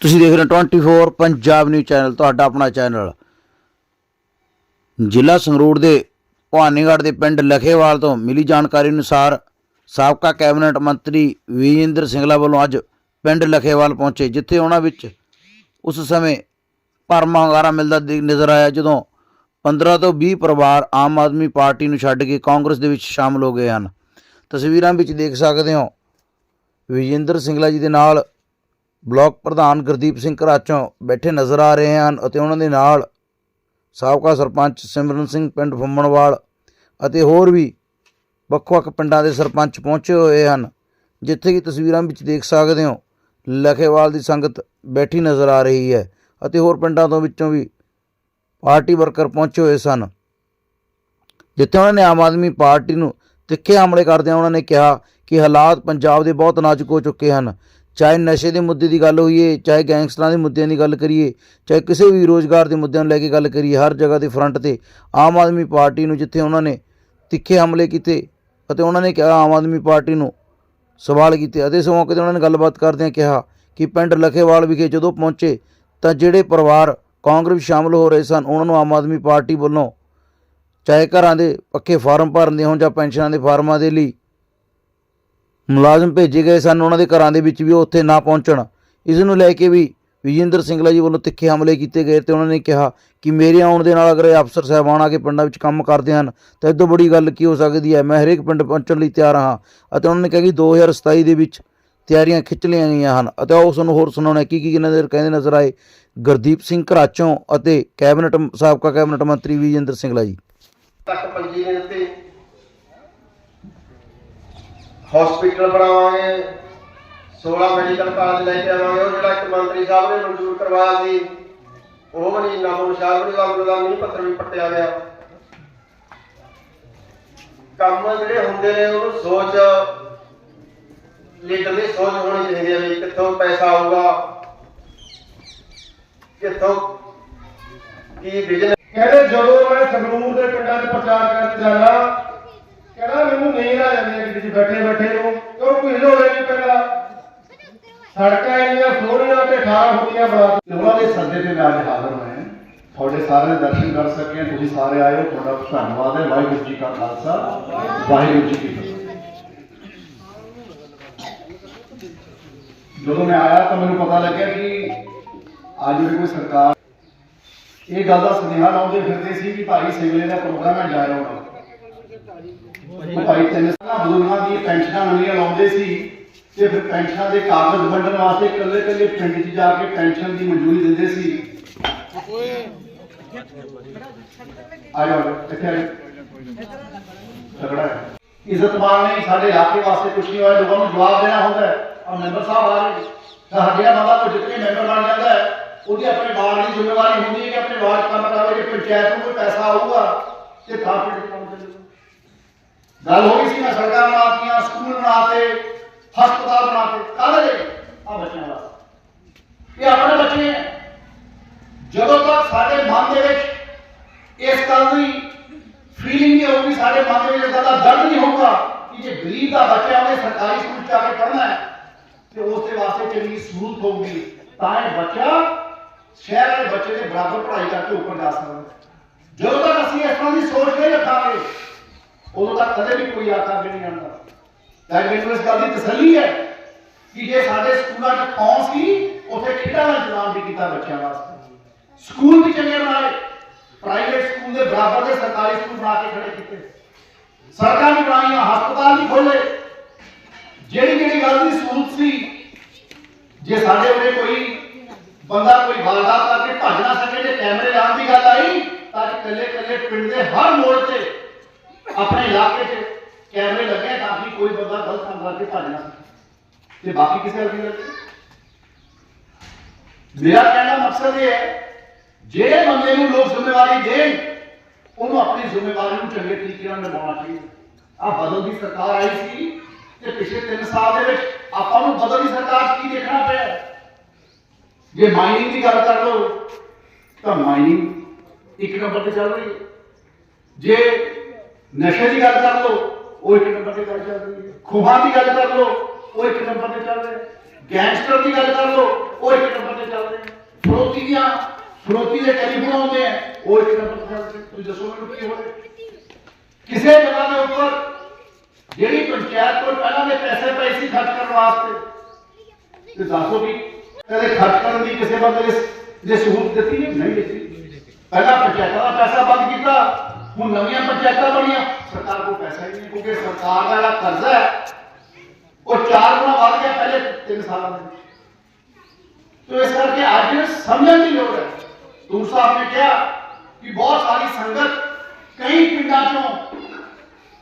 ਤੁਸੀਂ ਦੇਖ ਰਹੇ ਹੋ 24 ਪੰਜਾਬ ਨਿਊਜ਼ ਚੈਨਲ ਤੁਹਾਡਾ ਆਪਣਾ ਚੈਨਲ ਜ਼ਿਲ੍ਹਾ ਸੰਗਰੂਰ ਦੇ ਭਵਾਨੀਗੜ੍ਹ ਦੇ ਪਿੰਡ ਲਖੇਵਾਲ ਤੋਂ ਮਿਲੀ ਜਾਣਕਾਰੀ ਅਨੁਸਾਰ ਸਾਬਕਾ ਕੈਬਨਿਟ ਮੰਤਰੀ ਵਿਜੇਂਦਰ ਸਿੰਗਲਾ ਵੱਲੋਂ ਅੱਜ ਪਿੰਡ ਲਖੇਵਾਲ ਪਹੁੰਚੇ, ਜਿੱਥੇ ਉਹਨਾਂ ਵਿੱਚ ਉਸ ਸਮੇਂ ਭਰਮਾ ਹੰਗਾਰਾ ਮਿਲਦਾ ਨਜ਼ਰ ਆਇਆ, ਜਦੋਂ 15 ਤੋਂ 20 ਪਰਿਵਾਰ ਆਮ ਆਦਮੀ ਪਾਰਟੀ ਨੂੰ ਛੱਡ ਕੇ ਕਾਂਗਰਸ ਦੇ ਵਿੱਚ ਸ਼ਾਮਲ ਹੋ ਗਏ ਹਨ। ਤਸਵੀਰਾਂ ਵਿੱਚ ਦੇਖ ਸਕਦੇ ਹੋ ਵਿਜੇਂਦਰ ਸਿੰਗਲਾ ਜੀ ਦੇ ਨਾਲ ਬਲਾਕ ਪ੍ਰਧਾਨ ਗੁਰਦੀਪ ਸਿੰਘ ਘਰਾਚੋਂ ਬੈਠੇ ਨਜ਼ਰ ਆ ਰਹੇ ਹਨ ਅਤੇ ਉਹਨਾਂ ਦੇ ਨਾਲ ਸਾਬਕਾ ਸਰਪੰਚ ਸਿਮਰਨ ਸਿੰਘ ਪਿੰਡ ਫੁੰਮਣਵਾਲ ਅਤੇ ਹੋਰ ਵੀ ਵੱਖ-ਵੱਖ ਪਿੰਡਾਂ ਦੇ ਸਰਪੰਚ ਪਹੁੰਚੇ ਹੋਏ ਹਨ, ਜਿੱਥੇ ਕਿ ਤਸਵੀਰਾਂ ਵਿੱਚ ਦੇਖ ਸਕਦੇ ਹੋ, ਲਖੇਵਾਲ ਦੀ ਸੰਗਤ ਬੈਠੀ ਨਜ਼ਰ ਆ ਰਹੀ ਹੈ ਅਤੇ ਹੋਰ ਪਿੰਡਾਂ ਤੋਂ ਵਿੱਚੋਂ ਵੀ ਪਾਰਟੀ ਵਰਕਰ ਪਹੁੰਚੇ ਹੋਏ ਸਨ। ਜਿੱਥੇ ਉਹਨਾਂ ਨੇ ਆਮ ਆਦਮੀ ਪਾਰਟੀ ਨੂੰ ਤਿੱਖੇ ਹਮਲੇ ਕਰਦਿਆਂ ਉਹਨਾਂ ਨੇ ਕਿਹਾ ਕਿ ਹਾਲਾਤ ਪੰਜਾਬ ਦੇ ਬਹੁਤ ਨਾਜ਼ੁਕ ਹੋ ਚੁੱਕੇ ਹਨ ਚਾਹੇ ਨਸ਼ੇ ਦੇ ਮੁੱਦੇ ਦੀ ਗੱਲ ਹੋਈਏ, ਚਾਹੇ ਗੈਂਗਸਟਰਾਂ ਦੇ ਮੁੱਦਿਆਂ ਦੀ ਗੱਲ ਕਰੀਏ, ਚਾਹੇ ਕਿਸੇ ਵੀ ਰੋਜ਼ਗਾਰ ਦੇ ਮੁੱਦਿਆਂ ਨੂੰ ਲੈ ਕੇ ਗੱਲ ਕਰੀਏ, ਹਰ ਜਗ੍ਹਾ ਦੇ ਫਰੰਟ ਤੇ ਆਮ ਆਦਮੀ ਪਾਰਟੀ ਨੂੰ ਜਿੱਥੇ ਉਹਨਾਂ ਨੇ ਤਿੱਖੇ ਹਮਲੇ ਕੀਤੇ ਅਤੇ ਉਹਨਾਂ ਨੇ ਕਿਹਾ, ਆਮ ਆਦਮੀ ਪਾਰਟੀ ਨੂੰ ਸਵਾਲ ਕੀਤੇ, ਅਤੇ ਇਸ ਮੌਕੇ ਤੇ ਉਹਨਾਂ ਨੇ ਗੱਲਬਾਤ ਕਰਦਿਆਂ ਕਿਹਾ ਕਿ ਪਿੰਡ ਲਖੇਵਾਲ ਵਿਖੇ ਜਦੋਂ ਪਹੁੰਚੇ ਤਾਂ ਜਿਹੜੇ ਪਰਿਵਾਰ ਕਾਂਗਰਸ ਵਿੱਚ ਸ਼ਾਮਲ ਹੋ ਰਹੇ ਸਨ, ਉਹਨਾਂ ਨੂੰ ਆਮ ਆਦਮੀ ਪਾਰਟੀ ਵੱਲੋਂ ਚਾਹੇ ਘਰਾਂ ਦੇ ਪੱਕੇ ਫਾਰਮ ਭਰਨ ਦੇ ਹੋਣ ਜਾਂ ਪੈਨਸ਼ਨਾਂ ਦੇ ਫਾਰਮਾਂ ਦੇ ਲਈ ਮੁਲਾਜ਼ਮ ਭੇਜੇ ਗਏ ਸਨ ਉਹਨਾਂ ਦੇ ਘਰਾਂ ਦੇ ਵਿੱਚ ਵੀ ਉਹ ਉੱਥੇ ਨਾ ਪਹੁੰਚਣ। ਇਸ ਨੂੰ ਲੈ ਕੇ ਵੀ ਵਿਜੇਂਦਰ ਸਿੰਗਲਾ ਜੀ ਵੱਲੋਂ ਤਿੱਖੇ ਹਮਲੇ ਕੀਤੇ ਗਏ ਤੇ ਉਹਨਾਂ ਨੇ ਕਿਹਾ ਕਿ ਮੇਰੇ ਆਉਣ ਦੇ ਨਾਲ ਅਗਰ ਇਹ ਅਫਸਰ ਸਾਹਿਬਾਨ ਆ ਕੇ ਪਿੰਡਾਂ ਵਿੱਚ ਕੰਮ ਕਰਦੇ ਹਨ, ਤਾਂ ਇਹ ਬੜੀ ਗੱਲ ਕੀ ਹੋ ਸਕਦੀ ਹੈ? ਮੈਂ ਹਰੇਕ ਪਿੰਡ ਪਹੁੰਚਣ ਲਈ ਤਿਆਰ ਹਾਂ। ਅਤੇ ਉਹਨਾਂ ਨੇ ਕਿਹਾ ਕਿ 2027 ਦੇ ਵਿੱਚ ਤਿਆਰੀਆਂ ਖਿੱਚ ਲਈਆਂ ਗਈਆਂ ਹਨ। ਅਤੇ ਉਹ ਸਾਨੂੰ ਹੋਰ ਸੁਣਾਉਣਾ ਕੀ ਕੀ ਇਹਨਾਂ ਦੇ ਕਹਿੰਦੇ ਨਜ਼ਰ ਆਏ ਗੁਰਦੀਪ ਸਿੰਘ ਘਰਾਚੋਂ ਅਤੇ ਕੈਬਨਿਟ, ਸਾਬਕਾ ਕੈਬਨਿਟ ਮੰਤਰੀ ਵਿਜੇਂਦਰ ਸਿੰਗਲਾ ਜੀ। ਤੱਕ ਪੰਜੀ ਨੇ ਹਸਪੀਟਲ ਬਣਾਵਾਂਗੇ 16 ਮੈਡੀਕਲ ਕਾਲਜ ਲੈ ਕੇ ਆਵਾਂਗੇ, ਉਹ ਜਿਹੜਾ ਇੱਕ ਮੰਤਰੀ ਸਾਹਿਬ ਨੇ ਮਨਜ਼ੂਰ ਕਰਵਾਇਆ ਸੀ ਉਹ ਵੀ ਨਾਮੋ ਨਿਸ਼ਾਨ ਦਾ ਨਹੀਂ ਪੱਤਰ ਵੀ ਪੱਟਿਆ ਗਿਆ ਕੰਮ ਜਿਹੜੇ ਹੁੰਦੇ ਨੇ, ਉਹਨੂੰ ਸੋਚ ਲੀਡਰ ਦੀ ਸੋਚ ਹੋਣੀ ਚਾਹੀਦੀ ਹੈ ਵੀ ਕਿੱਥੋਂ ਪੈਸਾ ਆਊਗਾ, ਕਿੱਥੋਂ ਕੀ ਵਿਜ਼ਨ ਕਹਿੰਦੇ ਜਦੋਂ ਮੈਂ ਸੰਗਰੂਰ ਦੇ ਪਿੰਡਾਂ 'ਚ ਪ੍ਰਚਾਰ ਕਰਨ ਜਾਣਾ ਕਹਿੰਦਾ ਮੈਨੂੰ ਨੀਂਦ ਆ ਜਾਂਦੀ ਹੈ ਕਿਤੇ ਬੈਠੇ ਬੈਠੇ ਨੂੰ। ਕਿਉਂ ਕੋਈ ਹਿਲੋਲੇ ਨਹੀਂ ਪੈਂਦਾ? ਸੜਕਾਂ ਇੰਨੀਆਂ ਸੋਹਣੀਆਂ ਤੇ ਠਾਰ ਹੁੰਦੀਆਂ ਬਣਾ ਤੇ ਉਹਨਾਂ ਦੇ ਸੱਦੇ ਤੇ ਮੈਂ ਅੱਜ ਹਾਜ਼ਰ ਹੋਇਆ ਹਾਂ। ਤੁਹਾਡੇ ਸਾਰੇ ਦਰਸ਼ਨ ਕਰ ਸਕੇ, ਤੁਸੀਂ ਸਾਰੇ ਆਏ ਹੋ ਤੁਹਾਡਾ ਧੰਨਵਾਦ ਹੈ। ਵਾਹਿਗੁਰੂ ਜੀ ਕਾ ਖਾਲਸਾ। ਵਾਹਿਗੁਰੂ ਜੀ ਕੀ ਫਤਿਹ। ਜਦੋਂ ਮੈਂ ਆਇਆ ਤਾਂ ਮੈਨੂੰ ਪਤਾ ਲੱਗਿਆ ਕਿ ਅੱਜ ਵੀ ਕੋਈ ਸਰਕਾਰ ਇਹ ਗੱਲ ਦਾ ਸੁਨੇਹਾ ਲਾਉਂਦੇ ਫਿਰਦੇ ਸੀ ਕਿ ਭਾਈ ਸਿੰਗਲੇ ਦਾ ਪ੍ਰੋਗਰਾਮ ਹੈ ਜਾ ਰਿਹਾ ਉਹ ਭਾਈ ਤਿੰਨ ਬਜ਼ੁਰਗਾਂ ਦੀ ਪੈਨਸ਼ਨਾਂ ਨਵੀਆਂ ਲਾਉਂਦੇ ਸੀ ਤੇ ਫਿਰ ਪੈਨਸ਼ਨਾਂ ਦੇ ਕਾਗਜ਼ ਵੰਡਣ ਵਾਸਤੇ ਇਕੱਲੇ ਇਕੱਲੇ ਪਿੰਡ 'ਚ ਜਾ ਕੇ ਪੈਨਸ਼ਨ ਦੀ ਮਨਜ਼ੂਰੀ ਦਿੰਦੇ ਸੀ। ਆ ਇੱਥੇ ਆ ਇੱਜ਼ਤਮਾਨ ਨਹੀਂ ਸਾਡੇ ਇਲਾਕੇ ਵਾਸਤੇ ਕੁਝ ਨਹੀਂ ਹੋਇਆ, ਲੋਕਾਂ ਨੂੰ ਜਵਾਬ ਦੇਣਾ ਹੁੰਦਾ ਹੈ। ਔਰ ਮੈਂਬਰ ਸਾਹਿਬ ਆ ਰਹੇ ਤਾਂ ਬੰਦਾ ਕੋਈ ਜਿੱਤਨੇ ਮੈਂਬਰ ਬਣ ਜਾਂਦਾ ਹੈ, ਉਹਦੀ ਆਪਣੇ ਵਾਰਡ ਦੀ ਜ਼ਿੰਮੇਵਾਰੀ ਹੁੰਦੀ ਹੈ ਕਿ ਆਪਣੇ ਵਾਰਡ ਕੰਮ ਕਰਾਵੇ ਜੇ ਪੰਚਾਇਤ ਨੂੰ ਕੋਈ ਪੈਸਾ ਆਊਗਾ, ਤੇ ਤਾਂ ਫਿਰ ਕੰਮ ਗੱਲ ਹੋ ਗਈ ਸੀ, ਮੈਂ ਸੜਕਾਂ ਬਣਾਤੀਆਂ, ਸਕੂਲ ਬਣਾਤੇ, ਹਸਪਤਾਲ ਬਣਾਤੇ। ਕਾਹਦੇ ਲਈ? ਆ ਬੱਚਿਆਂ ਵਾਸਤੇ ਇਹ ਆਪਣੇ ਬੱਚੇ ਹੈ ਜਦੋਂ ਤੱਕ ਸਾਡੇ ਮਨ ਦੇ ਵਿੱਚ ਇਸ ਗੱਲ ਦੀ ਫੀਲਿੰਗ ਨਹੀਂ ਹੋਊਗੀ ਸਾਡੇ ਮਨ ਦੇ ਵਿੱਚ ਇਸ ਗੱਲ ਦਾ ਦਰਦ ਨਹੀਂ ਹੋਊਗਾ ਕਿ ਜੇ ਗਰੀਬ ਦਾ ਬੱਚਾ ਉਹਨੇ ਸਰਕਾਰੀ ਸਕੂਲ ਚ ਆ ਕੇ ਪੜ੍ਹਨਾ ਹੈ, ਤੇ ਉਸ ਦੇ ਵਾਸਤੇ ਚੰਗੀ ਸਹੂਲਤ ਹੋਊਗੀ, ਤਾਂ ਇਹ ਬੱਚਾ ਸ਼ਹਿਰ ਦੇ ਬੱਚੇ ਦੇ ਬਰਾਬਰ ਪੜ੍ਹਾਈ ਕਰਕੇ ਉੱਪਰ ਜਾ ਸਕਦਾ ਹੈ। ਜਦੋਂ ਤੱਕ ਅਸੀਂ ਇਸ ਤਰ੍ਹਾਂ ਦੀ ਸੋਚ ਨਹੀਂ ਰੱਖਾਂਗੇ ਉਦੋਂ ਤੱਕ ਕਦੇ ਵੀ ਕੋਈ ਆਖਾ ਵੀ ਨਹੀਂ ਆਉਂਦਾ। ਤਾਂ ਮੈਨੂੰ ਇਸ ਗੱਲ ਦੀ ਤਸੱਲੀ ਹੈ ਕਿ ਜੇ ਸਾਡੇ ਸਕੂਲਾਂ 'ਚ ਕੌਣ ਸੀ, ਉੱਥੇ ਖੇਡਾਂ ਦਾ ਇੰਤਜ਼ਾਮ ਵੀ ਕੀਤਾ ਬੱਚਿਆਂ ਵਾਸਤੇ? ਸਕੂਲ ਵੀ ਚੰਗੇ ਬਣਾਏ। ਪ੍ਰਾਈਵੇਟ ਸਕੂਲ ਦੇ ਬਰਾਬਰ ਦੇ ਸਰਕਾਰੀ ਸਕੂਲ ਬਣਾ ਕੇ ਖੜੇ ਕੀਤੇ। ਸੜਕਾਂ ਵੀ ਬਣਾਈਆਂ, ਹਸਪਤਾਲ ਵੀ ਖੋਲੇ ਜਿਹੜੀ ਜਿਹੜੀ ਗੱਲ ਦੀ ਸਹੂਲਤ ਸੀ, ਜੇ ਸਾਡੇ ਉਰੇ ਕੋਈ ਬੰਦਾ ਕੋਈ ਵਾਰਦਾਤ ਕਰਕੇ ਭੱਜ ਨਾ ਸਕੇ, ਜੇ ਕੈਮਰੇ ਲਾਉਣ ਦੀ ਗੱਲ ਆਈ, ਤਾਂ ਇਕੱਲੇ ਇਕੱਲੇ ਪਿੰਡ ਦੇ ਹਰ ਮੋੜ ਤੇ ਆਪਣੇ ਇਲਾਕੇ 'ਚ ਕੈਮਰੇ ਲੱਗੇ ਤਾਂ ਕਿ ਕੋਈ ਬੰਦਾ ਗਲਤ ਕੰਮ ਕਰਕੇ ਭੱਜ ਨਾ ਸਕੇ। ਤੇ ਬਾਕੀ ਕਿਸੇ ਅਰਜ਼ੀ ਲੱਗੇ ਮੇਰਾ ਕਹਿਣਾ ਮਕਸਦ ਇਹ ਹੈ ਜਿਹੜੇ ਬੰਦੇ ਨੂੰ ਲੋਕ ਜ਼ਿੰਮੇਵਾਰੀ ਦੇਣ, ਉਹਨੂੰ ਆਪਣੀ ਜ਼ਿੰਮੇਵਾਰੀ ਨੂੰ ਚੰਗੇ ਤਰੀਕੇ ਨਾਲ ਨਿਭਾਉਣਾ ਚਾਹੀਦਾ। ਆ ਬਦਲ ਦੀ ਸਰਕਾਰ ਆਈ ਸੀ ਤੇ ਪਿਛਲੇ 3 ਸਾਲ ਦੇ ਵਿੱਚ ਆਪਾਂ ਨੂੰ ਬਦਲ ਦੀ ਸਰਕਾਰ 'ਚ ਕੀ ਦੇਖਣਾ ਪਿਆ? ਜੇ ਮਾਈਨਿੰਗ ਦੀ ਗੱਲ ਕਰ ਲਓ, ਤਾਂ ਮਾਈਨਿੰਗ ਇੱਕ ਨੰਬਰ ਤੇ ਚੱਲ ਰਹੀ ਹੈ। ਜੇ ਨਸ਼ੇ ਦੀ ਗੱਲ ਕਰ ਲਓ ਉਹ ਇੱਕ ਨੰਬਰ ਤੇ ਗੱਲ ਚੱਲ ਰਹੀ ਹੈ ਖੂਹਾਂ ਦੀ ਗੱਲ ਕਰ ਲਓ ਉਹ ਇੱਕ ਨੰਬਰ ਤੇ ਚੱਲ ਰਿਹਾ ਹੈ ਗੈਂਗਸਟਰ ਦੀ ਗੱਲ ਕਰ ਲਓ ਉਹ ਇੱਕ ਨੰਬਰ ਤੇ ਚੱਲ ਦੀਆਂ ਫਰੋਤੀ ਦੇ ਟੈਲੀਫੋਨ ਆਉਂਦੇ ਆ ਉਹ ਇੱਕ ਨੰਬਰ ਤੇ ਤੁਸੀਂ ਦੱਸੋ ਮੈਨੂੰ ਕੀ ਹੋਵੇ ਕਿਸੇ ਜਗ੍ਹਾ ਦੇ ਉੱਪਰ ਜਿਹੜੀ ਪੰਚਾਇਤ ਕੋਲ ਪਹਿਲਾਂ ਦੇ ਪੈਸੇ ਪਏ ਸੀ ਖਰਚ ਕਰਨ ਵਾਸਤੇ ਤੇ ਦੱਸੋ ਵੀ ਕਦੇ ਖਰਚ ਕਰਨ ਦੀ ਕਿਸੇ ਬੰਦੇ ਨੇ ਜੇ ਸਹੂਲਤ ਦਿੱਤੀ ਨਹੀਂ ਨਹੀਂ ਦਿੱਤੀ ਪਹਿਲਾਂ ਪੰਚਾਇਤਾਂ ਦਾ ਪੈਸਾ ਬੰਦ ਕੀਤਾ ਹੁਣ ਨਵੀਆਂ ਪੰਚਾਇਤਾਂ ਬਣੀਆਂ ਸਰਕਾਰ ਕੋਲ ਪੈਸਾ ਹੀ ਨਹੀਂ ਕਿਉਂਕਿ ਸਰਕਾਰ ਦਾ ਜਿਹੜਾ ਕਰਜ਼ਾ ਹੈ ਉਹ ਚਾਰ ਗੁਣਾ ਵੱਧ ਗਿਆ ਪਹਿਲੇ 3 ਸਾਲਾਂ ਦੇ ਵਿੱਚ ਤੋ ਇਸ ਕਰਕੇ ਅੱਜ ਸਮਝਣ ਦੀ ਲੋੜ ਹੈ ਤੂਰ ਸਾਹਿਬ ਨੇ ਕਿਹਾ ਕਿ ਬਹੁਤ ਸਾਰੀ ਸੰਗਤ ਕਈ ਪਿੰਡਾਂ ਚੋਂ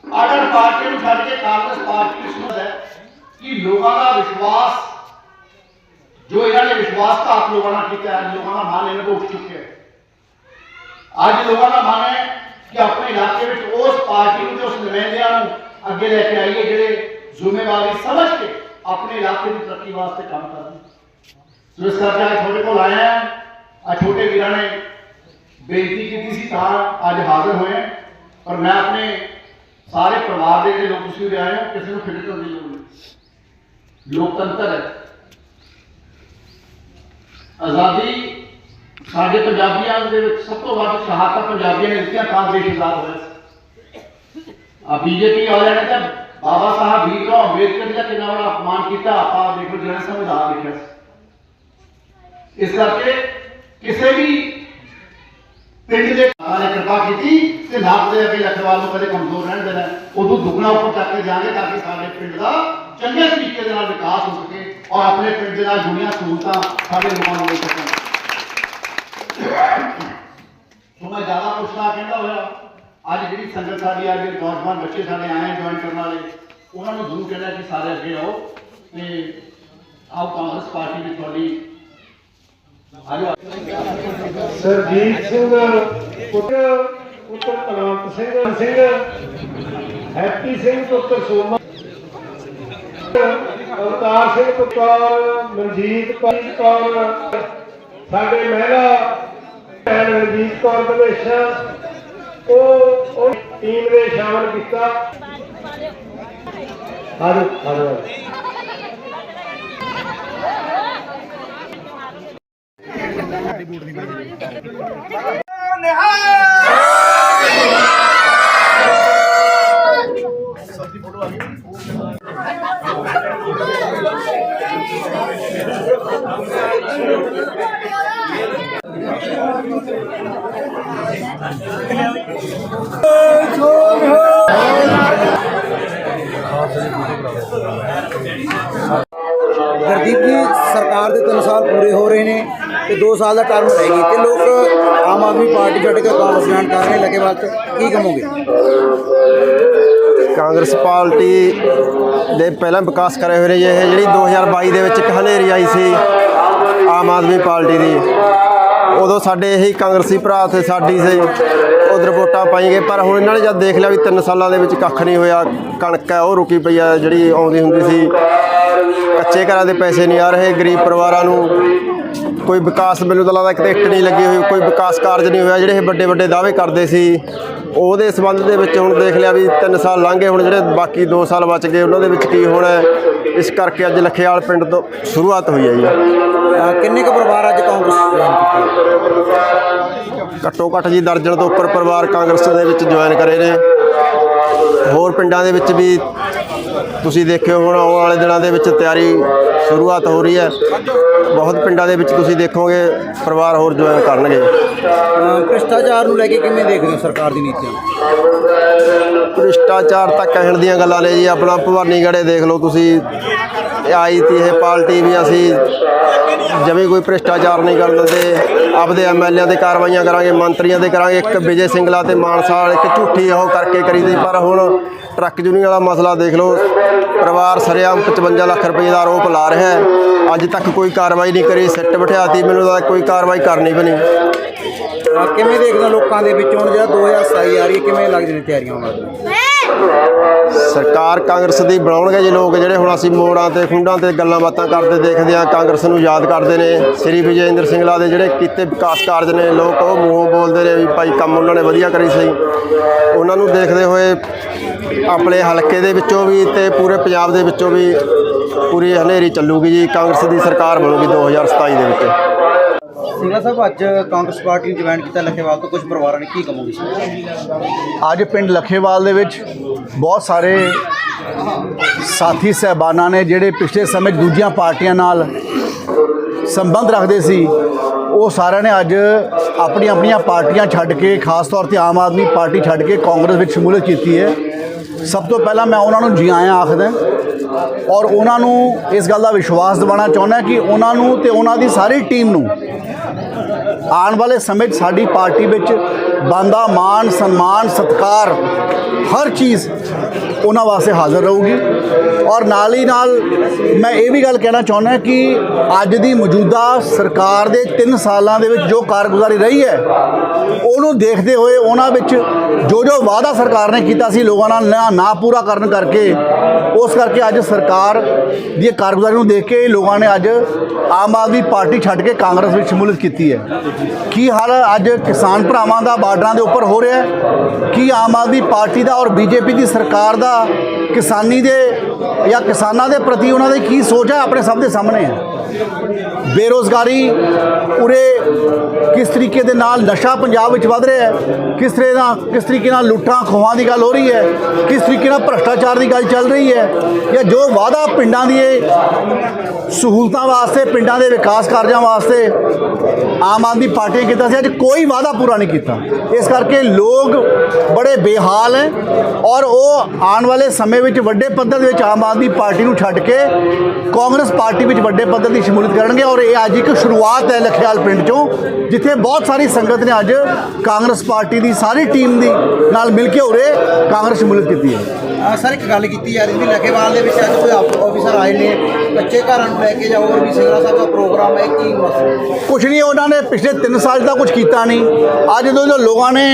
ਆਡਰ ਪਾਰਟੀ ਨੂੰ ਛੱਡ ਕੇ ਕਾਂਗਰਸ ਪਾਰਟੀ ਨੂੰ ਸੁਣਦਾ ਹੈ ਕਿ ਲੋਕਾਂ ਦਾ ਵਿਸ਼ਵਾਸ ਜੋ ਇਹਨਾਂ ਨੇ ਵਿਸ਼ਵਾਸਘਾਤ ਲੋਕਾਂ ਨਾਲ ਕੀਤਾ ਹੈ ਲੋਕਾਂ ਦਾ ਮਨ ਇਹਨਾਂ ਤੋਂ ਉੱਠ ਚੁੱਕਿਆ ਹੈ ਅੱਜ ਲੋਕਾਂ ਦਾ ਮਨ ਹੈ ਕਿ ਆਪਣੇ ਇਲਾਕੇ ਵਿੱਚ ਉਸ ਪਾਰਟੀ ਨੂੰ ਤੇ ਉਸ ਨੁਮਾਇੰਦਿਆਂ ਨੂੰ ਅੱਗੇ ਲੈ ਕੇ ਆਈਏ ਜਿਹੜੇ ਜ਼ਿੰਮੇਵਾਰੀ ਸਮਝ ਕੇ ਆਪਣੇ ਇਲਾਕੇ ਦੀ ਤਰੱਕੀ ਵਾਸਤੇ ਕੰਮ ਕਰਨ ਸੋ ਇਸ ਕਰਕੇ ਅੱਜ ਤੁਹਾਡੇ ਕੋਲ ਆਇਆ ਹਾਂ ਆ ਛੋਟੇ ਵੀਰਾਂ ਨੇ ਬੇਨਤੀ ਕੀਤੀ ਸੀ ਤਾਂ ਅੱਜ ਹਾਜ਼ਰ ਹੋਏ ਹਾਂ। ਪਰ ਮੈਂ ਆਪਣੇ ਸਾਰੇ ਪਰਿਵਾਰ ਦੇ ਜਿਹੜੇ ਲੋਕ ਤੁਸੀਂ ਉਰੇ ਆਏ ਹੋ ਕਿਸੇ ਨੂੰ ਫਿਕਰ ਕਰਨ ਦੀ ਲੋੜ ਨਹੀਂ ਲੋਕਤੰਤਰ ਹੈ ਆਜ਼ਾਦੀ ਸਾਡੇ ਪੰਜਾਬੀਆਂ ਦੇ ਵਿੱਚ ਸਭ ਤੋਂ ਵੱਧ ਸ਼ਹਾਦਤਾਂ ਪੰਜਾਬੀਆਂ ਨੇ ਦਿੱਤੀਆਂ ਤਾਂ ਦੇਸ਼ ਆਜ਼ਾਦ ਹੋਇਆ ਆ ਬੀਜੇਪੀ ਵਾਲਿਆਂ ਨੇ ਤਾਂ ਬਾਬਾ ਸਾਹਿਬ ਭੀਮਰਾਓ ਅੰਬੇਦਕਰ ਦਾ ਕਿੰਨਾ ਬੜਾ ਅਪਮਾਨ ਕੀਤਾ, ਆਪਾਂ ਦੇਖੋ ਜਿਹੜਾ ਸੰਵਿਧਾਨ ਲਿਖਿਆ ਸੀ। ਇਸ ਕਰਕੇ ਕਿਸੇ ਵੀ ਪਿੰਡ ਦੇ ਨਾਲ ਕਿਰਪਾ ਕੀਤੀ ਤੇ ਲੱਖ ਦੇ ਅੱਗੇ ਲਖਵਾਲ ਨੂੰ ਕਦੇ ਕਮਜ਼ੋਰ ਰਹਿਣ ਦੇਣਾ। ਉਦੋਂ ਦੁੱਗਣਾ ਉੱਪਰ ਚੱਕ ਕੇ ਜਾਣਗੇ ਤਾਂ ਕਿ ਸਾਡੇ ਪਿੰਡ ਦਾ ਚੰਗੇ ਤਰੀਕੇ ਦੇ ਨਾਲ ਵਿਕਾਸ ਹੋ ਸਕੇ ਔਰ ਆਪਣੇ ਪਿੰਡ ਦੇ ਨਾਲ ਜੁੜੀਆਂ ਸਹੂਲਤਾਂ ਸਾਡੇ ਲੋਕਾਂ ਨੂੰ ਮਿਲ ਸਕਣ। ਸੋ ਮੈਂ ਜ਼ਿਆਦਾ ਕੁਛ ਕਹਿੰਦਾ ਹੋਇਆ, ਅੱਜ ਜਿਹੜੀ ਸੰਗਤ ਸਾਡੀ, ਅੱਜ ਨੌਜਵਾਨ ਬੱਚੇ ਸਾਡੇ ਆਏ ਜੁਆਇਨ ਕਰਨ ਵਾਲੇ, ਉਹਨਾਂ ਨੂੰ ਜ਼ਰੂਰ ਕਹਿੰਦਾ ਕਿ ਸਾਰੇ ਅੱਗੇ ਆਓ ਤੇ ਆਓ ਕਾਂਗਰਸ ਪਾਰਟੀ ਵਿੱਚ ਤੁਹਾਡੀ ਸਰਜੀਤ ਸਿੰਘ, ਪੁੱਤਰ ਪੁੱਤਰ ਕਲਵੰਤ ਸਿੰਘ ਸਿੰਘ, ਹੈਪੀ ਸਿੰਘ, ਪੁੱਤਰ ਸੋਮਾ, ਅਵਤਾਰ ਸਿੰਘ, ਪੁੱਤਰ ਮਨਜੀਤ ਕੌਰ ਕੌਰ, ਸਾਡੇ ਮਹਿਲਾ ਭੈਣ ਮਨਜੀਤ ਕੌਰ ਦਵੇਸ਼ਾ ਉਹ ਉਹ ਟੀਮ ਦੇ ਸ਼ਾਮਲ ਕੀਤਾ। ਆਜੋ ਆਜੋ ਗੁਰਦੀਪ ਜੀ, ਸਰਕਾਰ ਦੇ 3 ਸਾਲ ਪੂਰੇ ਹੋ ਰਹੇ ਨੇ ਤੇ 2 ਸਾਲ ਦਾ ਟਰਮ ਰਹਿ ਗਈ ਤੇ ਲੋਕ ਆਮ ਆਦਮੀ ਪਾਰਟੀ ਛੱਡ ਕੇ ਕਾਂਗਰਸ ਜਾਣ ਕਰ ਰਹੇ ਨੇ ਲੱਗੇਵਾਲ ਚ ਕੀ ਕਹੋਗੇ? ਕਾਂਗਰਸ ਪਾਰਟੀ ਦੇ ਪਹਿਲਾਂ ਵਿਕਾਸ ਕਰੇ ਹੋਏ ਨੇ, ਇਹ ਜਿਹੜੀ 2022 ਦੇ ਵਿੱਚ ਇੱਕ ਹਨੇਰੀ ਆਈ ਸੀ ਆਮ ਆਦਮੀ ਪਾਰਟੀ ਦੀ। ਉਦੋਂ ਸਾਡੇ ਇਹੀ ਕਾਂਗਰਸੀ ਭਰਾ ਤੇ ਸਾਡੀ ਸੀ, ਉਧਰ ਵੋਟਾਂ ਪਾਈ ਗਏ ਪਰ ਹੁਣ ਇਹਨਾਂ ਨੇ ਜਦ ਦੇਖ ਲਿਆ ਵੀ 3 ਸਾਲਾਂ ਦੇ ਵਿੱਚ ਕੱਖ ਨਹੀਂ ਹੋਇਆ, ਕਣਕ ਹੈ, ਉਹ ਰੁਕੀ ਪਈ ਆ ਜਿਹੜੀ ਆਉਂਦੀ ਹੁੰਦੀ ਸੀ। ਕੱਚੇ ਘਰਾਂ ਦੇ ਪੈਸੇ ਨਹੀਂ ਆ ਰਹੇ, ਗਰੀਬ ਪਰਿਵਾਰਾਂ ਨੂੰ ਕੋਈ ਵਿਕਾਸ ਮੈਨੂੰ ਤਾਂ ਲੱਗਦਾ ਕਿਤੇ ਇੱਟ ਨਹੀਂ ਲੱਗੀ ਹੋਈ, ਕੋਈ ਵਿਕਾਸ ਕਾਰਜ ਨਹੀਂ ਹੋਇਆ, ਜਿਹੜੇ ਇਹ ਵੱਡੇ ਵੱਡੇ ਦਾਅਵੇ ਕਰਦੇ ਸੀ। ਉਹਦੇ ਸੰਬੰਧ ਦੇ ਵਿੱਚ ਹੁਣ ਦੇਖ ਲਿਆ ਵੀ 3 ਸਾਲ ਲੰਘ ਗਏ ਹੁਣ ਜਿਹੜੇ ਬਾਕੀ 2 ਸਾਲ ਬਚ ਗਏ ਉਹਨਾਂ ਦੇ ਵਿੱਚ ਕੀ ਹੋਣਾ ਹੈ। ਇਸ ਕਰਕੇ ਅੱਜ ਲਖੇਵਾਲ ਪਿੰਡ ਤੋਂ ਸ਼ੁਰੂਆਤ ਹੋਈ ਹੈ ਜੀ ਕਿੰਨੇ ਕੁ ਪਰਿਵਾਰ ਅੱਜ ਕਾਂਗਰਸ? ਘੱਟੋ ਘੱਟ ਜੀ ਦਰਜਨ ਤੋਂ ਉੱਪਰ ਪਰਿਵਾਰ ਕਾਂਗਰਸ ਦੇ ਵਿੱਚ ਜੁਆਇਨ ਕਰੇ ਨੇ ਹੋਰ ਪਿੰਡਾਂ ਦੇ ਵਿੱਚ ਵੀ ਤੁਸੀਂ ਦੇਖਿਓ ਹੁਣ ਆਉਣ ਵਾਲੇ ਦਿਨਾਂ ਦੇ ਵਿੱਚ ਤਿਆਰੀ ਸ਼ੁਰੂਆਤ ਹੋ ਰਹੀ ਹੈ। ਬਹੁਤ ਪਿੰਡਾਂ ਦੇ ਵਿੱਚ ਤੁਸੀਂ ਦੇਖੋਗੇ ਪਰਿਵਾਰ ਹੋਰ ਜੁਆਇਨ ਕਰਨਗੇ। ਭ੍ਰਿਸ਼ਟਾਚਾਰ ਨੂੰ ਲੈ ਕੇ ਕਿਵੇਂ ਦੇਖਦੇ ਹੋ ਸਰਕਾਰ ਦੀ ਨੀਤੀਆਂ? ਭ੍ਰਿਸ਼ਟਾਚਾਰ ਤਾਂ ਕਹਿਣ ਦੀਆਂ ਗੱਲਾਂ ਨੇ ਜੀ ਆਪਣਾ ਭਵਾਨੀਗੜ੍ਹੇ ਦੇਖ ਲਓ ਤੁਸੀਂ। ਆਈ ਤੀ ਇਹ ਪਾਰਟੀ ਵੀ ਅਸੀਂ ਜਮੀ ਕੋਈ ਭ੍ਰਿਸ਼ਟਾਚਾਰ ਨਹੀਂ ਕਰਨ ਦਿੰਦੇ। ਆਪਦੇ ਐਮਐਲਏਆਂ ਦੇ ਕਾਰਵਾਈਆਂ ਕਰਾਂਗੇ ਮੰਤਰੀਆਂ ਦੇ ਕਰਾਂਗੇ ਇੱਕ ਵਿਜੇ ਸਿੰਗਲਾ ਤੇ ਮਾਨਸਾ ਵਾਲੇ ਇੱਕ ਝੂਠੀ ਉਹ ਕਰਕੇ ਕਰੀਦੀ ਪਰ ਹੁਣ ਟਰੱਕ ਯੂਨੀਅਨ ਵਾਲਾ ਮਸਲਾ ਦੇਖ ਲਓ। ਪਰਿਵਾਰ ਸਰਿਆਮ 55 ਲੱਖ ਰੁਪਏ ਦਾ ਆਰੋਪ ਲਾ ਰਿਹਾ ਹੈ। ਅੱਜ ਤੱਕ ਕੋਈ ਕਾਰਵਾਈ ਨਹੀਂ ਕਰੀ ਸਿੱਟ ਬਿਠਾਤੀ। ਮੈਨੂੰ ਤਾਂ ਕੋਈ ਕਾਰਵਾਈ ਕਰਨੀ ਵੀ ਨਹੀਂ। ਕਿਵੇਂ ਦੇਖਦੇ ਹੋ ਲੋਕਾਂ ਦੇ ਵਿੱਚ ਹੁਣ ਜਿਹੜਾ 2027 ਆ ਰਹੀ ਹੈ ਕਿਵੇਂ ਲੱਗਦੀਆਂ ਨੇ ਤਿਆਰੀਆਂ ਵਾਲੀਆਂ ਸਰਕਾਰ ਕਾਂਗਰਸ ਦੀ ਬਣਾਉਣਗੇ ਜੀ ਲੋਕ ਜਿਹੜੇ ਹੁਣ ਅਸੀਂ ਮੋੜਾਂ ਤੇ ਖੁੰਡਾਂ ਤੇ ਗੱਲਾਂ ਬਾਤਾਂ ਕਰਦੇ ਦੇਖਦੇ ਆ ਕਾਂਗਰਸ ਨੂੰ ਯਾਦ ਕਰਦੇ ਨੇ। ਸ੍ਰੀ ਵਿਜੇ ਇੰਦਰ ਸਿੰਗਲਾ ਦੇ ਜਿਹੜੇ ਕੀਤੇ ਵਿਕਾਸ ਕਾਰਜ ਨੇ ਲੋਕ ਉਹ ਮੂੰਹੋਂ ਬੋਲਦੇ ਨੇ ਵੀ ਭਾਈ ਕੰਮ ਉਹਨਾਂ ਨੇ ਵਧੀਆ ਕਰੀ ਸੀ ਉਹਨਾਂ ਨੂੰ ਦੇਖਦੇ ਹੋਏ ਆਪਣੇ ਹਲਕੇ ਦੇ ਵਿੱਚੋਂ ਵੀ ਤੇ ਪੂਰੇ ਪੰਜਾਬ ਦੇ ਵਿੱਚੋਂ ਵੀ ਪੂਰੀ ਹਨੇਰੀ ਚੱਲੂਗੀ ਜੀ ਕਾਂਗਰਸ ਦੀ ਸਰਕਾਰ ਬਣੂਗੀ 2027 ਦੇ ਵਿੱਚ। ਸਿੰਘਲਾ ਸਾਹਿਬ ਅੱਜ ਕਾਂਗਰਸ ਪਾਰਟੀ ਨੂੰ ਜੁਆਇਨ ਕੀਤਾ ਲਖੇਵਾਲ ਤੋਂ ਕੁਝ ਪਰਿਵਾਰਾਂ ਨੇ ਕੀ ਕਹੋਗੇ? ਅੱਜ ਪਿੰਡ ਲਖੇਵਾਲ ਦੇ ਵਿੱਚ ਬਹੁਤ ਸਾਰੇ ਸਾਥੀ ਸਹਿਬਾਨਾਂ ਨੇ ਜਿਹੜੇ ਪਿਛਲੇ ਸਮੇਂ 'ਚ ਦੂਜੀਆਂ ਪਾਰਟੀਆਂ ਨਾਲ ਸੰਬੰਧ ਰੱਖਦੇ ਸੀ ਉਹ ਸਾਰਿਆਂ ਨੇ ਅੱਜ ਆਪਣੀਆਂ ਆਪਣੀਆਂ ਪਾਰਟੀਆਂ ਛੱਡ ਕੇ ਖਾਸ ਤੌਰ ਤੇ ਆਮ ਆਦਮੀ ਪਾਰਟੀ ਛੱਡ ਕੇ ਕਾਂਗਰਸ ਵਿੱਚ ਸ਼ਮੂਲੀਅਤ ਕੀਤੀ ਹੈ। ਸਭ ਤੋਂ ਪਹਿਲਾਂ ਮੈਂ ਉਹਨਾਂ ਨੂੰ ਜੀ ਆਇਆਂ ਆਖਦਾ ਔਰ ਉਹਨਾਂ ਨੂੰ ਇਸ ਗੱਲ ਦਾ ਵਿਸ਼ਵਾਸ ਦਿਵਾਉਣਾ ਚਾਹੁੰਦਾ ਕਿ ਉਹਨਾਂ ਨੂੰ ਤੇ ਉਹਨਾਂ ਦੀ ਸਾਰੀ ਟੀਮ ਨੂੰ ਆਉਣ ਵਾਲੇ ਸਮੇਂ 'ਚ ਸਾਡੀ ਪਾਰਟੀ ਵਿੱਚ ਬੰਦਾ ਮਾਨ ਸਨਮਾਨ, ਸਤਕਾਰ ਹਰ ਚੀਜ਼ ਉਹਨਾਂ ਵਾਸਤੇ ਹਾਜ਼ਰ ਰਹੂਗੀ। ਔਰ ਨਾਲ ਹੀ ਨਾਲ ਮੈਂ ਇਹ ਵੀ ਗੱਲ ਕਹਿਣਾ ਚਾਹੁੰਦਾ ਕਿ ਅੱਜ ਦੀ ਮੌਜੂਦਾ ਸਰਕਾਰ ਦੇ 3 ਸਾਲਾਂ ਦੇ ਵਿੱਚ ਜੋ ਕਾਰਗੁਜ਼ਾਰੀ ਰਹੀ ਹੈ, ਉਹਨੂੰ ਦੇਖਦੇ ਹੋਏ ਉਹਨਾਂ ਵਿੱਚ ਜੋ ਜੋ ਵਾਅਦਾ ਸਰਕਾਰ ਨੇ ਕੀਤਾ ਸੀ ਲੋਕਾਂ ਨਾਲ ਨਾ ਨਾ ਪੂਰਾ ਕਰਨ ਕਰਕੇ, ਉਸ ਕਰਕੇ ਅੱਜ ਸਰਕਾਰ ਦੀ ਕਾਰਗੁਜ਼ਾਰੀ ਨੂੰ ਦੇਖ ਕੇ ਲੋਕਾਂ ਨੇ ਅੱਜ ਆਮ ਆਦਮੀ ਪਾਰਟੀ ਛੱਡ ਕੇ ਕਾਂਗਰਸ ਵਿੱਚ ਸ਼ਮੂਲੀਅਤ ਕੀਤੀ ਹੈ। ਕੀ ਹਾਲ ਅੱਜ ਕਿਸਾਨ ਭਰਾਵਾਂ ਦਾ ਬਾਰਡਰਾਂ ਦੇ ਉੱਪਰ ਹੋ ਰਿਹਾ ਹੈ। ਕੀ ਆਮ ਆਦਮੀ ਪਾਰਟੀ ਦਾ ਔਰ ਬੀਜੇਪੀ ਦੀ ਸਰਕਾਰ ਦਾ ਕਿਸਾਨੀ ਦੇ ਜਾਂ ਕਿਸਾਨਾਂ ਦੇ ਪ੍ਰਤੀ ਉਹਨਾਂ ਦੀ ਕੀ ਸੋਚ ਹੈ ਆਪਣੇ ਸਭ ਦੇ ਸਾਹਮਣੇ? ਹੈ ਬੇਰੋਜ਼ਗਾਰੀ ਉਰੇ ਕਿਸ ਤਰੀਕੇ ਦੇ ਨਾਲ ਨਸ਼ਾ ਪੰਜਾਬ ਵਿੱਚ ਵੱਧ ਰਿਹਾ ਹੈ, ਕਿਸ ਤਰ੍ਹਾਂ ਦਾ ਕਿਸ ਤਰੀਕੇ ਨਾਲ ਲੁੱਟਾਂ ਖੋਹਾਂ ਦੀ ਗੱਲ ਹੋ ਰਹੀ ਹੈ, ਕਿਸ ਤਰੀਕੇ ਨਾਲ ਭ੍ਰਸ਼ਟਾਚਾਰ ਦੀ ਗੱਲ ਚੱਲ ਰਹੀ ਹੈ, ਜਾਂ ਜੋ ਵਾਅਦਾ ਪਿੰਡਾਂ ਦੀ ਸਹੂਲਤਾਂ ਵਾਸਤੇ, ਪਿੰਡਾਂ ਦੇ ਵਿਕਾਸ ਕਾਰਜਾਂ ਵਾਸਤੇ ਆਮ ਆਦਮੀ ਪਾਰਟੀ ਨੇ ਕੀਤਾ ਸੀ, ਅੱਜ ਕੋਈ ਵਾਅਦਾ ਪੂਰਾ ਨਹੀਂ ਕੀਤਾ। ਇਸ ਕਰਕੇ ਲੋਕ ਬੜੇ ਬੇਹਾਲ ਹੈ ਔਰ ਉਹ ਆਉਣ ਵਾਲੇ ਸਮੇਂ ਵਿੱਚ ਵੱਡੇ ਪੱਧਰ ਦੇ ਵਿੱਚ ਆਮ ਆਦਮੀ ਪਾਰਟੀ ਨੂੰ ਛੱਡ ਕੇ ਕਾਂਗਰਸ ਪਾਰਟੀ ਵਿੱਚ ਵੱਡੇ ਪੱਧਰ ਦੀ ਸ਼ਮੂਲੀਅਤ ਕਰਨਗੇ ਔਰ ਇਹ ਅੱਜ ਇੱਕ ਸ਼ੁਰੂਆਤ ਹੈ ਲਖਿਆਲ ਪਿੰਡ ਚੋਂ ਜਿੱਥੇ ਬਹੁਤ ਸਾਰੀ ਸੰਗਤ ਨੇ ਅੱਜ ਕਾਂਗਰਸ ਪਾਰਟੀ ਦੀ ਸਾਰੀ ਟੀਮ ਦੀ ਨਾਲ ਮਿਲ ਕੇ ਉਰੇ ਕਾਂਗਰਸ ਸ਼ਮੂਲੀਅਤ ਕੀਤੀ ਹੈ। ਸਰ ਇੱਕ ਗੱਲ ਕੀਤੀ ਜਾ ਰਹੀ ਸੀ ਲਖੇਵਾਲ ਦੇ ਵਿੱਚ ਅੱਜ ਕੋਈ ਆਫੀਸਰ ਆਏ ਨੇ ਕੱਚੇ ਘਰਾਂ ਨੂੰ ਲੈ ਕੇ ਜਾਂ ਹੋਰ ਵੀ ਸਿੰਘਲਾ ਸਾਹਿਬ ਦਾ ਪ੍ਰੋਗਰਾਮ ਹੈ ਕੀ ਮਸਲਾ ਕੁਛ ਨਹੀਂ ਉਹਨਾਂ ਨੇ ਪਿਛਲੇ 3 ਸਾਲ ਦਾ ਕੁਝ ਕੀਤਾ ਨਹੀਂ। ਅੱਜ ਜਦੋਂ ਲੋਕਾਂ ਨੇ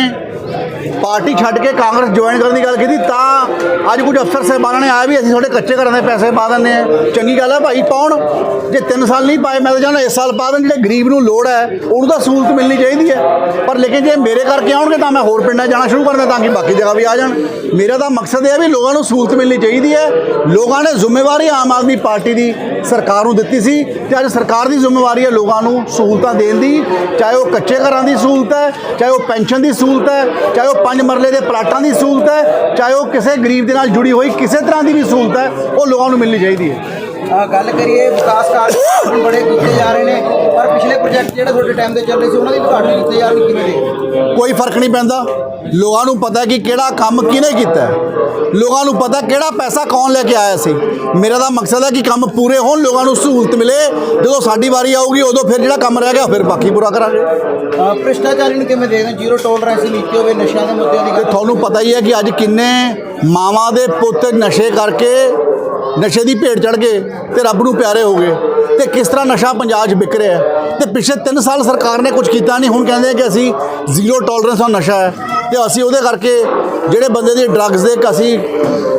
ਪਾਰਟੀ ਛੱਡ ਕੇ ਕਾਂਗਰਸ ਜੁਆਇਨ ਕਰਨ ਦੀ ਗੱਲ ਕੀਤੀ, ਤਾਂ ਅੱਜ ਕੁਝ ਅਫਸਰ ਸਾਹਿਬਾਨਾਂ ਨੇ ਆਇਆ ਵੀ ਅਸੀਂ ਤੁਹਾਡੇ ਕੱਚੇ ਘਰਾਂ ਦੇ ਪੈਸੇ ਪਾ ਦਿੰਦੇ ਆ ਚੰਗੀ ਗੱਲ ਹੈ ਭਾਈ ਪਾਉਣ ਜੇ 3 ਸਾਲ ਨਹੀਂ ਪਾਏ, ਮੈਂ ਤਾਂ ਚਾਹੁੰਦਾ ਇਸ ਸਾਲ ਪਾ ਦੇਣ, ਜਿਹੜੇ ਗਰੀਬ ਨੂੰ ਲੋੜ ਹੈ, ਉਹਨੂੰ ਤਾਂ ਸਹੂਲਤ ਮਿਲਣੀ ਚਾਹੀਦੀ ਹੈ। ਪਰ ਲੇਕਿਨ ਜੇ ਮੇਰੇ ਕਰਕੇ ਆਉਣਗੇ, ਤਾਂ ਮੈਂ ਹੋਰ ਪਿੰਡਾਂ ਜਾਣਾ ਸ਼ੁਰੂ ਕਰਦਾ ਤਾਂ ਕਿ ਬਾਕੀ ਜਗ੍ਹਾ ਵੀ ਆ ਜਾਣ। ਮੇਰਾ ਤਾਂ ਮਕਸਦ ਇਹ ਹੈ ਵੀ ਲੋਕਾਂ ਨੂੰ ਸਹੂਲਤ ਮਿਲਣੀ ਚਾਹੀਦੀ ਹੈ। ਲੋਕਾਂ ਨੇ ਜ਼ਿੰਮੇਵਾਰੀ ਆਮ ਆਦਮੀ ਪਾਰਟੀ ਦੀ ਸਰਕਾਰ ਨੂੰ ਦਿੱਤੀ ਸੀ ਤੇ ਅੱਜ ਸਰਕਾਰ ਦੀ ਜ਼ਿੰਮੇਵਾਰੀ ਹੈ ਲੋਕਾਂ ਨੂੰ ਸਹੂਲਤਾਂ ਦੇਣ ਦੀ। ਚਾਹੇ ਉਹ ਕੱਚੇ ਘਰਾਂ ਦੀ ਸਹੂਲਤ ਹੈ, ਚਾਹੇ ਉਹ ਪੈਨਸ਼ਨ ਦੀ ਸਹੂਲਤ ਹੈ, ਚਾਹੇ ਉਹ ਪੰਜ ਮਰਲੇ ਦੇ ਪਲਾਟਾਂ ਦੀ ਸਹੂਲਤ ਹੈ ਚਾਹੇ ਉਹ ਕਿਸੇ ਗਰੀਬ ਦੇ ਨਾਲ ਜੁੜੀ ਹੋਈ ਕਿਸੇ ਤਰ੍ਹਾਂ ਦੀ ਵੀ ਸਹੂਲਤ ਹੈ ਉਹ ਲੋਕਾਂ ਨੂੰ ਮਿਲਣੀ ਚਾਹੀਦੀ ਹੈ। ਗੱਲ ਕਰੀਏ ਵਿਕਾਸ ਕਾਰਜ ਹੁਣ ਬੜੇ ਕੀਤੇ ਜਾ ਰਹੇ ਨੇ ਪਰ ਪਿਛਲੇ ਪ੍ਰੋਜੈਕਟ ਜਿਹੜੇ ਤੁਹਾਡੇ ਟਾਈਮ ਦੇ ਚੱਲ ਰਹੇ ਸੀ ਉਹਨਾਂ ਦੀ ਉਦਘਾਟਨ ਕੀਤੇ ਜਾ ਰਹੇ ਕਿਵੇਂ ਦੇ? ਕੋਈ ਫ਼ਰਕ ਨਹੀਂ ਪੈਂਦਾ। ਲੋਕਾਂ ਨੂੰ ਪਤਾ ਕਿ ਕਿਹੜਾ ਕੰਮ ਕਿਹਨੇ ਕੀਤਾ ਹੈ। ਲੋਕਾਂ ਨੂੰ ਪਤਾ ਕਿਹੜਾ ਪੈਸਾ ਕੌਣ ਲੈ ਕੇ ਆਇਆ ਸੀ। ਮੇਰਾ ਤਾਂ ਮਕਸਦ ਹੈ ਕਿ ਕੰਮ ਪੂਰੇ ਹੋਣ ਲੋਕਾਂ ਨੂੰ ਸਹੂਲਤ ਮਿਲੇ। ਜਦੋਂ ਸਾਡੀ ਵਾਰੀ ਆਊਗੀ ਉਦੋਂ ਫਿਰ ਜਿਹੜਾ ਕੰਮ ਰਹਿ ਗਿਆ ਫਿਰ ਬਾਕੀ ਪੂਰਾ ਕਰਾਂਗੇ। ਭ੍ਰਿਸ਼ਟਾਚਾਰੀ ਨੂੰ ਕਿਵੇਂ ਦੇਖਦੇ? ਜ਼ੀਰੋ ਟੋਲਰੈਂਸ ਨੀਤੀ ਹੋਵੇ ਨਸ਼ਿਆਂ ਦੇ ਮੁੱਦਿਆਂ ਦੀ ਤੁਹਾਨੂੰ ਪਤਾ ਹੀ ਹੈ ਕਿ ਅੱਜ ਕਿੰਨੇ ਮਾਵਾਂ ਦੇ ਪੁੱਤ ਨਸ਼ੇ ਕਰਕੇ ਨਸ਼ੇ ਦੀ ਭੇਟ ਚੜ ਗਏ ਤੇ ਰੱਬ ਨੂੰ ਪਿਆਰੇ ਹੋ ਗਏ। ਤੇ ਕਿਸ ਤਰ੍ਹਾਂ ਨਸ਼ਾ ਪੰਜਾਬ 'ਚ ਵਿਕ ਰਿਹਾ ਤੇ ਪਿਛਲੇ 3 ਸਾਲ ਸਰਕਾਰ ਨੇ ਕੁਝ ਕੀਤਾ ਨਹੀਂ ਹੁਣ ਕਹਿੰਦੇ ਕਿ ਅਸੀਂ ਜ਼ੀਰੋ ਟੋਲਰੈਂਸ ਔਨ ਨਸ਼ਾ ਹੈ। ਤੇ ਅਸੀਂ ਉਹਦੇ ਕਰਕੇ ਜਿਹੜੇ ਬੰਦੇ ਦੀ ਡਰੱਗਸ ਦੇ ਅਸੀਂ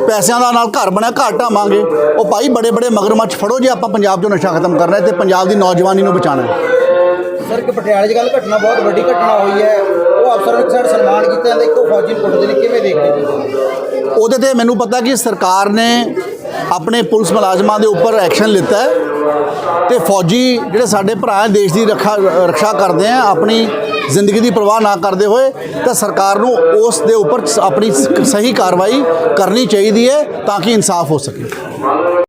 ਪੈਸਿਆਂ ਦਾ ਨਾਲ ਘਰ ਬਣਿਆ ਘਰ ਢਾਵਾਂਗੇ ਉਹ ਭਾਈ ਬੜੇ ਬੜੇ ਮਗਰਮੱਛ ਫੜੋ ਜੇ ਆਪਾਂ ਪੰਜਾਬ 'ਚੋਂ ਨਸ਼ਾ ਖਤਮ ਕਰਨਾ ਤੇ ਪੰਜਾਬ ਦੀ ਨੌਜਵਾਨੀ ਨੂੰ ਬਚਾਉਣਾ ਸਰ ਕਿ ਪਟਿਆਲੇ 'ਚ ਗੱਲ ਘਟਨਾ ਬਹੁਤ ਵੱਡੀ ਘਟਨਾ ਹੋਈ ਹੈ। ਉਹ ਅਫਸਰ ਨੂੰ ਸਾਡੇ ਸਨਮਾਨ ਕੀਤਾ ਜਾਂਦਾ ਇੱਕੋ ਫੌਜੀ ਨੂੰ ਕੁੱਟਦੇ ਨੇ ਕਿਵੇਂ ਦੇਖਦੇ ਉਹਦੇ ਤੇ ਮੈਨੂੰ ਪਤਾ ਕਿ ਸਰਕਾਰ ਨੇ ਆਪਣੇ ਪੁਲਿਸ ਮੁਲਾਜ਼ਮਾਂ ਦੇ ਉੱਪਰ ਐਕਸ਼ਨ ਲਿੱਤਾ ਹੈ ਤੇ ਫੌਜੀ ਜਿਹੜੇ ਸਾਡੇ ਭਰਾ ਹੈ, ਦੇਸ਼ ਦੀ ਰੱਖਾ, ਰੱਖਿਆ ਕਰਦੇ ਆ, ਆਪਣੀ ਜ਼ਿੰਦਗੀ ਦੀ ਪਰਵਾਹ ਨਾ ਕਰਦੇ ਹੋਏ, ਤਾਂ ਸਰਕਾਰ ਨੂੰ ਉਸ ਦੇ ਉੱਪਰ ਆਪਣੀ ਸਹੀ ਕਾਰਵਾਈ ਕਰਨੀ ਚਾਹੀਦੀ ਹੈ ਤਾਂ ਕਿ ਇਨਸਾਫ ਹੋ ਸਕੇ।